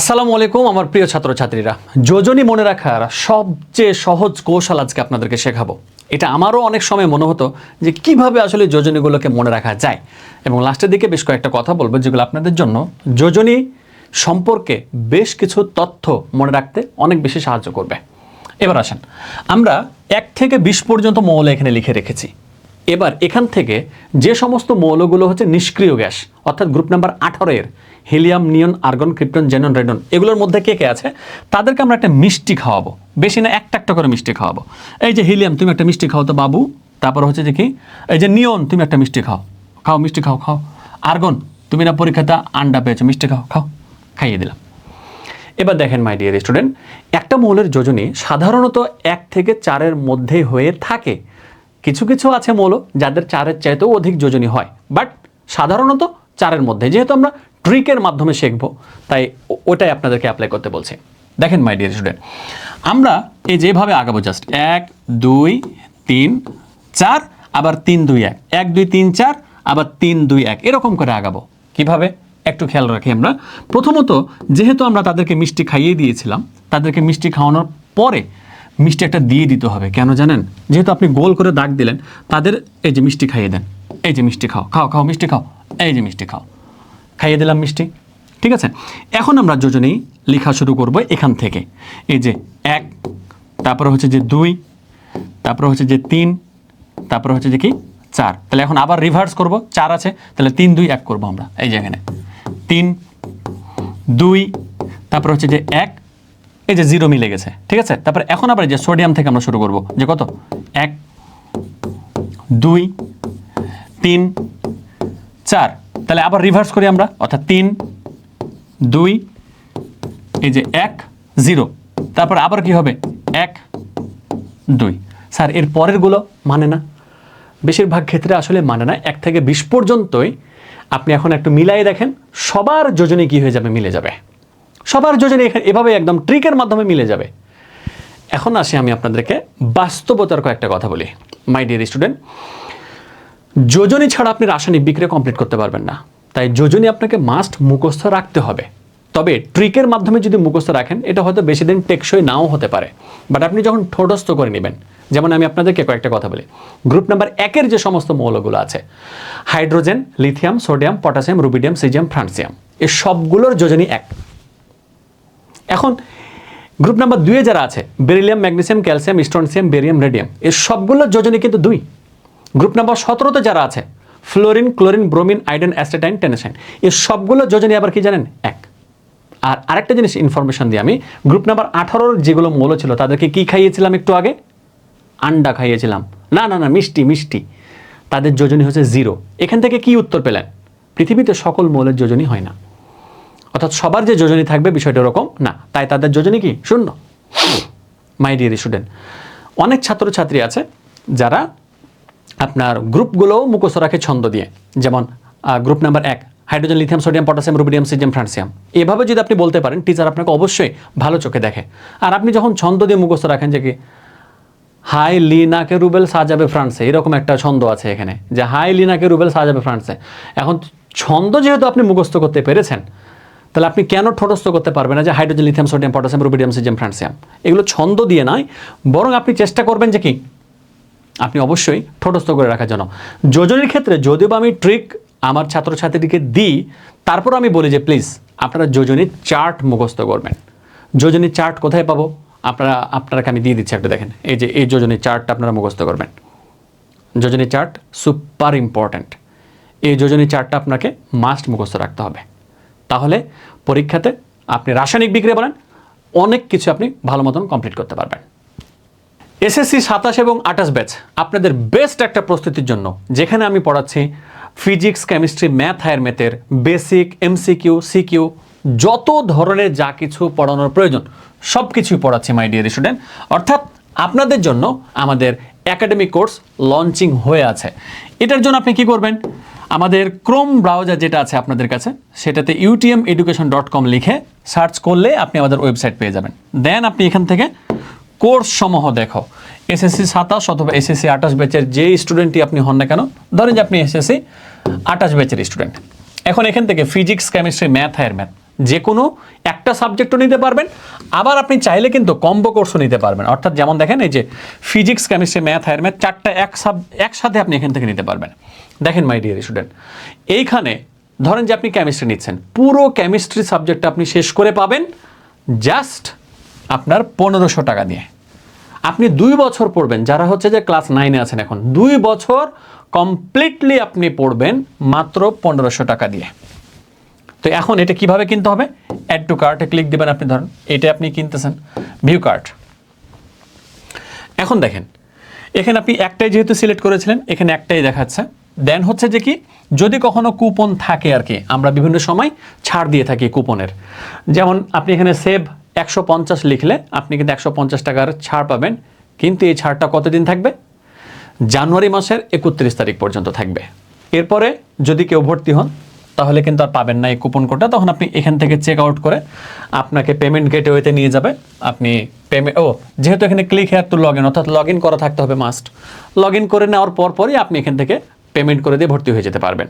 আসসালামু আলাইকুম, আমার প্রিয় ছাত্রছাত্রীরা। যোজনী মনে রাখার সবচেয়ে সহজ কৌশল আজকে আপনাদেরকে শেখাবো। এটা আমারও অনেক সময় মনে হতো যে কীভাবে আসলে যোজনীগুলোকে মনে রাখা যায়। এবং লাস্টের দিকে বেশ কয়েকটা কথা বলব যেগুলো আপনাদের জন্য। যোজনী সম্পর্কে বেশ কিছু তথ্য মনে রাখতে অনেক বেশি সাহায্য করবে। এবার আসেন, আমরা এক থেকে বিশ পর্যন্ত মৌল এখানে লিখে রেখেছি। এবার এখান থেকে যে সমস্ত মৌলগুলো হচ্ছে নিষ্ক্রিয় গ্যাস অর্থাৎ গ্রুপ নাম্বার আঠারো এর helium, neon, argon, krypton, xenon, radon, এগুলোর মধ্যে কে কে আছে? তাদেরকে আমরা একটা মিষ্টি খাওয়াবো। বেশি না, একটা একটা করে মিষ্টি খাওয়াবো। এই যে হিলিয়াম, তুমি একটা মিষ্টি খাও তো বাবু। তারপর হচ্ছে যে কি? এই যে নিয়ন, তুমি একটা মিষ্টি খাও। খাও, মিষ্টি খাও খাও। আর্গন, তুমি না পরীক্ষাতে আন্ডা পেয়েছ, মিষ্টি খাও খাও। খাইয়ে দিলাম। এবার দেখেন মাই ডিয়ার স্টুডেন্ট একটা মৌলের যোজনী সাধারণত এক থেকে চারের মধ্যে হয়ে থাকে। কিছু কিছু আছে মৌল যাদের চারের চাইতেও অধিক যোজনী হয়। বাট সাধারণত চারের মধ্যে। যেহেতু আমরা ট্রিকের মাধ্যমে শিখব, তাই ওটাই আপনাদেরকে অ্যাপ্লাই করতে বলছি। দেখেন মাই ডিয়ার স্টুডেন্ট আমরা এই যেভাবে আগাবো জাস্ট এক, দুই, তিন, চার, আবার তিন, দুই, এক। এক, দুই, তিন, চার, আবার তিন, দুই, এক। এরকম করে আগাবো। কীভাবে? একটু খেয়াল রাখি আমরা। প্রথমত, যেহেতু আমরা তাদেরকে মিষ্টি খাইয়ে দিয়েছিলাম, তাদেরকে মিষ্টি খাওয়ানোর পরে মিষ্টি একটা দিয়ে দিতে হবে। কেন জানেন? যেহেতু আপনি গোল করে দাগ দিলেন, তাদের এই যে মিষ্টি খাইয়ে দেন এই যে মিষ্টি খাও খাও খাও, মিষ্টি খাও, এই যে মিষ্টি খাও। খাইয়ে দিলাম মিষ্টি, ঠিক আছে? এখন আমরা যোজনেই লেখা শুরু করব এখান থেকে। এই যে এক, তারপরে হচ্ছে যে দুই, তারপরে হচ্ছে যে তিন, তারপরে হচ্ছে যে কি? চার। তাহলে এখন আবার রিভার্স করব, চার আছে, তাহলে তিন, দুই, এক করব আমরা। এই যে এখানে। তিন, দুই, তারপর হচ্ছে যে এক, এই যে জিরো মিলে গেছে, ঠিক আছে? তারপরে এখন আবার যে সোডিয়াম থেকে আমরা শুরু করব। যে কত? এক, দুই তিন, চার। তাহলে আবার রিভার্স করি আমরা। অর্থাৎ তিন, দুই, এই যে এক জিরো তারপর আবার কি হবে? এক, দুই। স্যার, এর পরেরগুলো মানে না। বেশিরভাগ ক্ষেত্রে আসলে মানে না। এক থেকে বিশ পর্যন্তই আপনি এখন একটু মিলাই দেখেন, সবার যোজনে কি হয়ে যাবে? মিলে যাবে। সবার যোজনে এভাবে একদম ট্রিকের মাধ্যমে মিলে যাবে। এখন আসি আমি আপনাদেরকে বাস্তবতার কয়েকটা কথা বলি। মাই ডিয়ার স্টুডেন্ট যোজনী ছাড়া আপনি রাসায়নিক বিক্রিয়া কমপ্লিট করতে পারবেন না। তাই যোজনী আপনাকে মাস্ট মুখস্থ রাখতে হবে। তবে ট্রিকের মাধ্যমে যদি মুখস্থ রাখেন, এটা হয়তো বেশি দিন টেকসই নাও হতে পারে। বাট আপনি যখন ঠোঁটস্থ করে নেবেন, যেমন আমি আপনাদেরকে কয়েকটা কথা বলি। গ্রুপ নাম্বার একের যে সমস্ত মৌলগুলো আছে hydrogen lithium sodium potassium rubidium caesium francium এই সবগুলোর যোজনী এক। এখন গ্রুপ নাম্বার দুয়ে যারা আছে beryllium magnesium calcium strontium barium radium এর সবগুলোর যোজনী কিন্তু দুই। গ্রুপ নাম্বার সতেরোতে যারা আছে, fluorine, chlorine, bromine, iodine astatine tennessine এর সবগুলো যোজনী আবার কি জানেন? এক। আর আরেকটা জিনিস ইনফরমেশন দিই আমি, গ্রুপ নাম্বার আঠারোর যেগুলো মৌল ছিল, তাদেরকে কি খাইয়েছিলাম একটু আগে? আন্ডা খাইয়েছিলাম। না না না, মিষ্টি মিষ্টি। তাদের যোজনী হচ্ছে জিরো। এখান থেকে কি উত্তর পেলেন? পৃথিবীতে সকল মৌলের যোজনী হয় না। অর্থাৎ সবার যে যোজনী থাকবে বিষয়টা ওরকম না। তাই তাদের যোজনী কি? শূন্য। মাই ডিয়ার স্টুডেন্ট অনেক ছাত্রছাত্রী আছে যারা আপনার গ্রুপগুলোও মুখস্থ রাখে ছন্দ দিয়ে। যেমন গ্রুপ নাম্বার এক, hydrogen, lithium, sodium, potassium rubidium caesium, francium. এভাবে যদি আপনি বলতে পারেন, টিচার আপনাকে অবশ্যই ভালো চোখে দেখে। আর আপনি যখন ছন্দ দিয়ে মুখস্থ রাখেন যে কি, হাই লিনাকে রুবেল সাজাবে ফ্রান্সে, এরকম একটা ছন্দ আছে এখানে, যে হাই লিনাকে রুবেল সাজাবে ফ্রান্সে। এখন ছন্দ যেহেতু আপনি মুখস্থ করতে পেরেছেন, তাহলে আপনি কেন ঠোঁটস্থ করতে পারবেন না যে hydrogen, lithium, sodium, potassium rubidium caesium, francium? এগুলো ছন্দ দিয়ে নয়, বরং আপনি চেষ্টা করবেন যে কি আপনি অবশ্যই ঠোঁটস্থ করে রাখার জন্য। যোজনীর ক্ষেত্রে যদিও বা আমি ট্রিক আমার ছাত্রছাত্রীকে দিই তারপর আমি বলি যে, প্লিজ, আপনারা যোজনীর চার্ট মুখস্থ করবেন। যোজনীর চার্ট কোথায় পাবো? আপনারা আপনাকে আমি দিয়ে দিচ্ছি একটা দেখেন। এই যে, এই যোজনীর চার্টটা আপনারা মুখস্থ করবেন। যোজনী চার্ট সুপার ইম্পর্ট্যান্ট এই যোজনী চার্টটা আপনাকে মাস্ট মুখস্থ রাখতে হবে। তাহলে পরীক্ষাতে আপনি রাসায়নিক বিক্রিয়া বলেন, অনেক কিছু আপনি ভালো মতন কমপ্লিট করতে পারবেন। এসএসসি সাতাশ এবং আঠাশ ব্যাচ আপনাদের বেস্ট একটা প্রস্তুতির জন্য। যেখানে আমি পড়াচ্ছি ফিজিক্স কেমিস্ট্রি ম্যাথ হায়ার ম্যাথের বেসিক এমসিকিউ সিকিউ যত ধরনের যা কিছু পড়ানোর প্রয়োজন সব কিছুই পড়াচ্ছি মাই ডিয়ার স্টুডেন্ট অর্থাৎ আপনাদের জন্য আমাদের একাডেমিক কোর্স লঞ্চিং হয়ে আছে। এটার জন্য আপনি কি করবেন? আমাদের ক্রোম ব্রাউজার যেটা আছে আপনাদের কাছে, সেটাতে ইউটিএম এডুকেশন ডট কম লিখে সার্চ করলে আপনি আমাদের ওয়েবসাইট পেয়ে যাবেন। দেন আপনি এখান থেকে কোর্স সমূহ দেখো এসএসসি সাতাশ অথবা এসএসসি আঠাশ ব্যাচের যে স্টুডেন্টই আপনি হন না কেন, ধরেন যে আপনি এসএসসি আঠাশ ব্যাচের স্টুডেন্ট এখন এখান থেকে physics chemistry math higher math যে কোনো একটা সাবজেক্টও নিতে পারবেন, আবার আপনি চাইলে কিন্তু কম্বো কোর্সও নিতে পারবেন। অর্থাৎ যেমন দেখেন এই যে physics chemistry math higher math চারটা এক সাব একসাথে আপনি এখান থেকে নিতে পারবেন। দেখেন মাই ডিয়ার স্টুডেন্ট এইখানে ধরেন যে আপনি কেমিস্ট্রি নিচ্ছেন, পুরো কেমিস্ট্রি সাবজেক্টটা আপনি শেষ করে পাবেন জাস্ট আপনার পনেরোশো টাকা দিয়ে। আপনি দুই বছর পড়বেন, যারা হচ্ছে যে ক্লাস নাইনে আছেন এখন, দুই বছর কমপ্লিটলি আপনি পড়বেন মাত্র পনেরোশো টাকা দিয়ে। তো এখন এটা কীভাবে কিনতে হবে? অ্যাড টু কার্টে ক্লিক দেবেন আপনি, ধরেন, এটা আপনি কিনতেছেন ভিউ কার্ট এখন দেখেন, এখানে আপনি একটাই যেহেতু সিলেক্ট করেছিলেন, এখানে একটাই দেখাচ্ছে। দেন হচ্ছে যে কি, যদি কখনো কুপন থাকে আর কি, আমরা বিভিন্ন সময় ছাড় দিয়ে থাকি কুপনের যেমন আপনি এখানে সেভ একশো পঞ্চাশ লিখলে আপনি কিন্তু একশো পঞ্চাশ টাকার ছাড় পাবেন। কিন্তু এই ছাড়টা কতদিন থাকবে? জানুয়ারি মাসের একত্রিশ তারিখ পর্যন্ত থাকবে। এরপরে যদি কেউ ভর্তি হন, তাহলে কিন্তু আর পাবেন না এই কুপন কোডটা। তখন আপনি এখান থেকে চেক আউট করে আপনাকে পেমেন্ট গেটওয়েতে নিয়ে যাবে। আপনি পেমেন্ট ও, যেহেতু এখানে click here to log in, অর্থাৎ লগ ইন করা থাকতে হবে মাস্ট। লগ ইন করে নেওয়ার পর পরই আপনি এখান থেকে পেমেন্ট করে দিয়ে ভর্তি হয়ে যেতে পারবেন।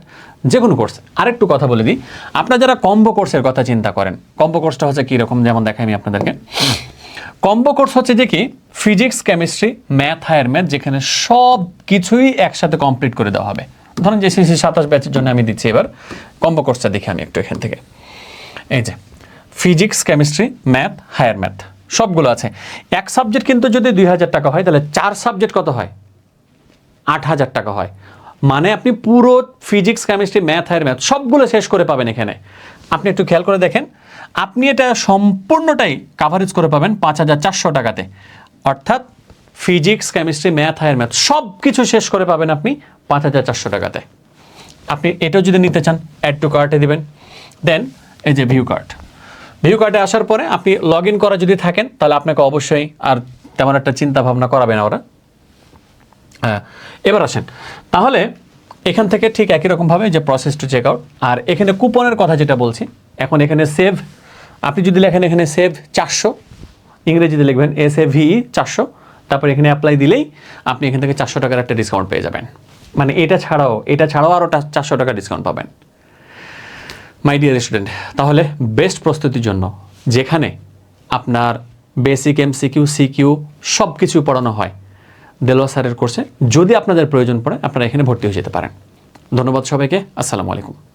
যে কোনো কোর্স। আরেকটু কথা বলে দিই। আপনারা যারা কম্বো কোর্সের কথা চিন্তা করেন, কম্বো কোর্সটা হচ্ছে কীরকম যেমন দেখাই আমি আপনাদেরকে। কম্বো কোর্স হচ্ছে যে কি, physics, chemistry, math, higher math, যেখানে সব কিছুই একসাথে কমপ্লিট করে দেওয়া হবে। ধরুন যে সিসি সাতাশ ব্যাচের জন্য আমি দিচ্ছি এবার। কম্বো কোর্সটা দেখি আমি একটু এখান থেকে। এই যে, physics, chemistry, math, higher math, সবগুলো আছে। এক সাবজেক্ট কিন্তু যদি দুই হাজার টাকা হয়, তাহলে চার সাবজেক্ট কত হয়? আট হাজার টাকা হয়। মানে আপনি পুরো physics chemistry math higher math সবগুলো শেষ করে পাবেন এখানে। আপনি একটু খেয়াল করে দেখেন, আপনি এটা সম্পূর্ণটাই কাভারেজ করে পাবেন পাঁচ হাজার চারশো টাকাতে। অর্থাৎ physics chemistry math higher math সব কিছু শেষ করে পাবেন আপনি পাঁচ হাজার চারশো টাকাতে। আপনি এটাও যদি নিতে চান অ্যাড টু কার্টে দিবেন। দেন এই যে ভিউ কার্ড ভিউ কার্ডে আসার পরে আপনি লগ ইন করা যদি থাকেন, তাহলে আপনাকে অবশ্যই আর তেমন একটা চিন্তা ভাবনা করাবে না ওরা। হ্যাঁ এবার আসেন। তাহলে এখান থেকে ঠিক একই রকমভাবে যে প্রসেস টু চেক আউট আর এখানে কুপনের কথা যেটা বলছি, এখন এখানে সেভ আপনি যদি লেখেন এখানে সেভ চারশো, ইংরেজিতে লিখবেন এস এ ভি চারশো, তারপর এখানে অ্যাপ্লাই দিলেই আপনি এখান থেকে চারশো টাকার একটা ডিসকাউন্ট পেয়ে যাবেন। মানে এটা ছাড়াও এটা ছাড়াও আরও চারশো টাকা ডিসকাউন্ট পাবেন। মাই ডিয়ার স্টুডেন্ট তাহলে বেস্ট প্রস্তুতির জন্য যেখানে আপনার বেসিক এম সিকিউ সিকিউ সব কিছু পড়ানো হয় দেলোয়া স্যারের কোর্সে যদি আপনাদের প্রয়োজন পড়ে আপনারা এখানে ভর্তি হয়ে যেতে পারেন। ধন্যবাদ সবাইকে। আসসালামু আলাইকুম।